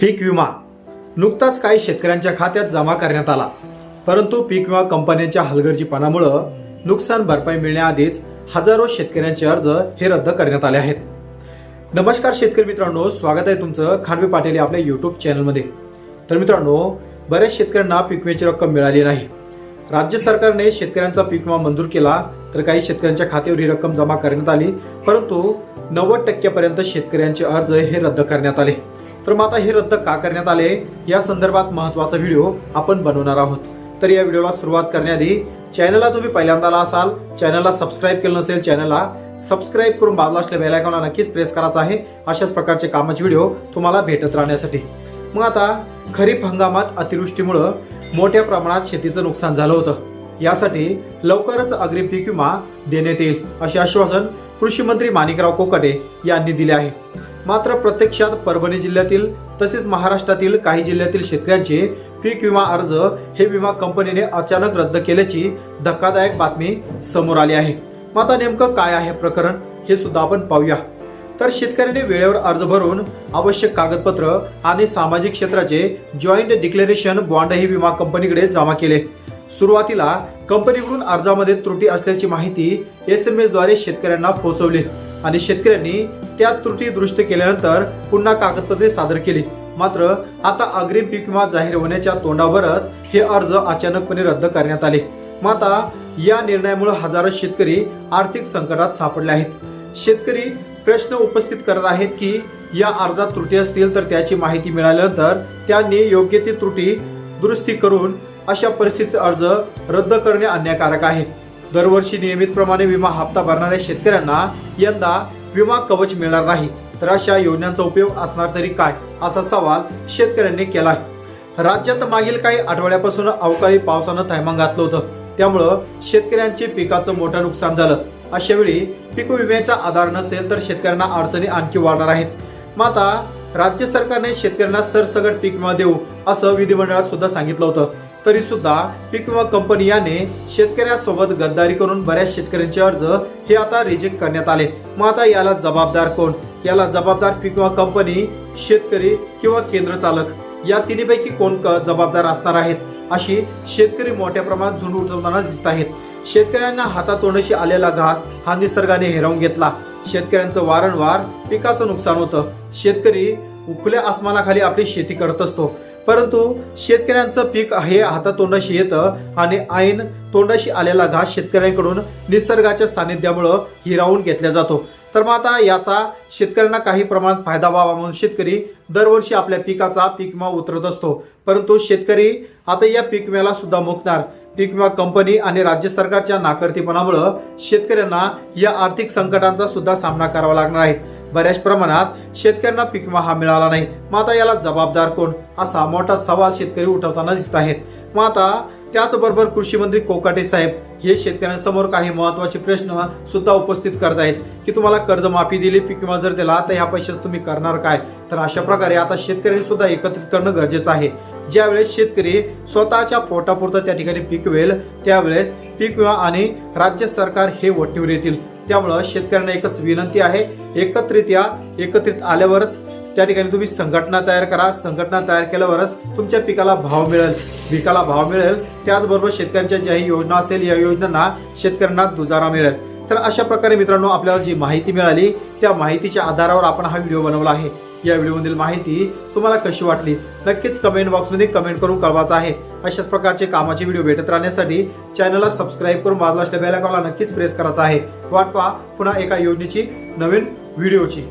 पीक विमा. नुकताच काही शेतकऱ्यांच्या खात्यात जमा करण्यात आला. परंतु पीक विमा कंपन्यांच्या हलगर्जीपणामुळं नुकसान भरपाई मिळण्याआधीच हजारो शेतकऱ्यांचे अर्ज हे रद्द करण्यात आले आहेत. नमस्कार शेतकरी मित्रांनो स्वागत आहे तुमचं खानवे पाटील या आपल्या यूट्यूब चॅनलमध्ये. तर मित्रांनो बऱ्याच शेतकऱ्यांना पीक विम्याची रक्कम मिळाली नाही. राज्य सरकारने शेतकऱ्यांचा पीक विमा मंजूर केला तर काही शेतकऱ्यांच्या खात्यावर ही रक्कम जमा करण्यात आली परंतु नव्वद टक्क्यापर्यंत शेतकऱ्यांचे अर्ज हे रद्द करण्यात आले. तर मग आता हे रद्द का करण्यात आले? या संदर्भात महत्त्वाचा व्हिडिओ आपण बनवणार आहोत. तर या व्हिडिओला सुरुवात करण्याआधी चॅनलला तुम्ही पहिल्यांदा आला असाल चॅनलला सबस्क्राईब केलं नसेल चॅनलला सबस्क्राईब करून बाजूला असलेल्या बेलायकॉनला नक्कीच प्रेस करायचा आहे. अशाच प्रकारचे कामाचे व्हिडिओ तुम्हाला भेटत राहण्यासाठी. मग आता खरीप हंगामात अतिवृष्टीमुळं मोठ्या प्रमाणात शेतीचं नुकसान झालं होतं. यासाठी लवकरच अग्रिम पीक विमा देण्यात येईल असे आश्वासन कृषी मंत्री माणिकराव कोकाटे यांनी दिले आहे. मात्र प्रत्यक्षात परभणी जिल्ह्यातील तसेच महाराष्ट्रातील काही जिल्ह्यातील शेतकऱ्यांचे पीक विमा अर्ज हे विमा कंपनीने अचानक रद्द केल्याची धक्कादायक बातमी समोर आली आहे. मात्र नेमकं काय आहे प्रकरण हे सुद्धा आपण पाहूया. तर शेतकऱ्यांनी वेळेवर अर्ज भरून आवश्यक कागदपत्र आणि सामाजिक क्षेत्राचे जॉईंट डिक्लेरेशन बॉन्डही विमा कंपनीकडे जमा केले. सुरुवातीला कंपनीकडून अर्जामध्ये त्रुटी असल्याची माहिती एस एम एसद्वारे शेतकऱ्यांना पोहोचवली. आणि शेतकऱ्यांनी त्या त्रुटी दुरुस्त केल्यानंतर पुन्हा कागदपत्रे सादर केली. मात्र आता अग्रिम पीक विमा जाहीर होण्याच्या तोंडावरच हे अर्ज अचानकपणे रद्द करण्यात आले. मात्र या निर्णयामुळे हजारो शेतकरी आर्थिक संकटात सापडले आहेत. शेतकरी प्रश्न उपस्थित करत आहेत की या अर्जात त्रुटी असतील तर त्याची माहिती मिळाल्यानंतर त्यांनी योग्य ती त्रुटी दुरुस्ती करून अशा परिस्थितीत अर्ज रद्द करणे अन्यायकारक आहे. दरवर्षी नियमितप्रमाणे विमा हप्ता भरणाऱ्या शेतकऱ्यांना यंदा विमा कवच मिळणार नाही. तर अशा योजनांचा उपयोग असणार तरी काय? असा सवाल शेतकऱ्यांनी केला आहे राज्यात मागील काही आठवड्यापासून अवकाळी पावसानं थैमान घातलं होतं. त्यामुळं शेतकऱ्यांचे पिकाचं मोठं नुकसान झालं. अशा वेळी पीक विम्याचा आधार नसेल तर शेतकऱ्यांना अडचणी आणखी वाढणार आहेत. मग आता राज्य सरकारने शेतकऱ्यांना सरसगट पीक विमा देऊ असं विधिमंडळात सुद्धा सांगितलं होतं. तरी सुद्धा पीक विमा कंपनी याने शेतकऱ्यासोबत गद्दारी करून बऱ्याच शेतकऱ्यांचे अर्ज हे आता रिजेक्ट करण्यात आले. मग आता याला जबाबदार कोण? याला जबाबदार पीक विमा कंपनी शेतकरी किंवा केंद्र चालक? या तिन्हीपैकी कोण क- जबाबदार असणार आहेत? अशी शेतकरी मोठ्या प्रमाणात झुंड उठवताना दिसत आहेत. शेतकऱ्यांना हातातोंडाशी आलेला घास हा निसर्गाने हिरावून घेतला. शेतकऱ्यांचं वारंवार पिकाचं नुकसान होतं. शेतकरी उखल्या आसमानाखाली आपली शेती करत असतो. परंतु शेतकऱ्यांचं पीक हे हातातोंडाशी येतं आणि ऐन तोंडाशी आलेला घास शेतकऱ्यांकडून निसर्गाच्या सानिध्यामुळं हिरावून घेतला जातो. तर मग आता याचा शेतकऱ्यांना काही प्रमाणात फायदा व्हावा म्हणून शेतकरी दरवर्षी आपल्या पिकाचा पीक विमा उतरत असतो. परंतु शेतकरी आता या पीक विम्याला सुद्धा मुकणार. पीक विमा कंपनी आणि राज्य सरकारच्या नाकर्तीपणामुळं शेतकऱ्यांना या आर्थिक संकटांचा सुद्धा सामना करावा लागणार आहे. बऱ्याच प्रमाणात शेतकऱ्यांना पीक विमा हा मिळाला नाही. मग आता याला जबाबदार कोण? असा मोठा सवाल शेतकरी उठवताना दिसत आहेत. मग आता त्याचबरोबर कृषी मंत्री कोकाटे साहेब हे शेतकऱ्यांसमोर काही महत्त्वाचे प्रश्न सुद्धा उपस्थित करत आहेत की तुम्हाला कर्जमाफी दिली पीक विमा जर दिला तर ह्या पैशाचं तुम्ही करणार काय? तर अशा प्रकारे आता शेतकऱ्यांनी सुद्धा एकत्रित करणं गरजेचं आहे. ज्यावेळेस शेतकरी स्वतःच्या पोटापुरतं त्या ठिकाणी पिकवेल त्यावेळेस पीक विमा आणि राज्य सरकार हे वटीवर येतील. त्यामुळं शेतकऱ्यांना एकच विनंती आहे एकत्रित या एकत्रित आल्यावरच त्या ठिकाणी तुम्ही संघटना तयार करा. संघटना तयार केल्यावरच तुमच्या पिकाला भाव मिळेल. पिकाला भाव मिळेल. त्याचबरोबर शेतकऱ्यांच्या ज्याही योजना असेल या योजनांना शेतकऱ्यांना दुजारा मिळेल. तर अशा प्रकारे मित्रांनो आपल्याला जी माहिती मिळाली त्या माहितीच्या आधारावर आपण हा व्हिडिओ बनवला आहे. या व्हिडिओमधील माहिती तुम्हाला कशी वाटली? नक्कीच कमेंट बॉक्समध्ये कमेंट करून कळवायचं आहे. अशाच प्रकारचे कामाचे व्हिडिओ भेटत राहण्यासाठी चॅनलला सबस्क्राईब करून बाजूला असलेल्या बेलायकॉनला नक्कीच प्रेस करायचा आहे. वाट पहा पुन्हा एका योजनेची नवीन व्हिडिओची.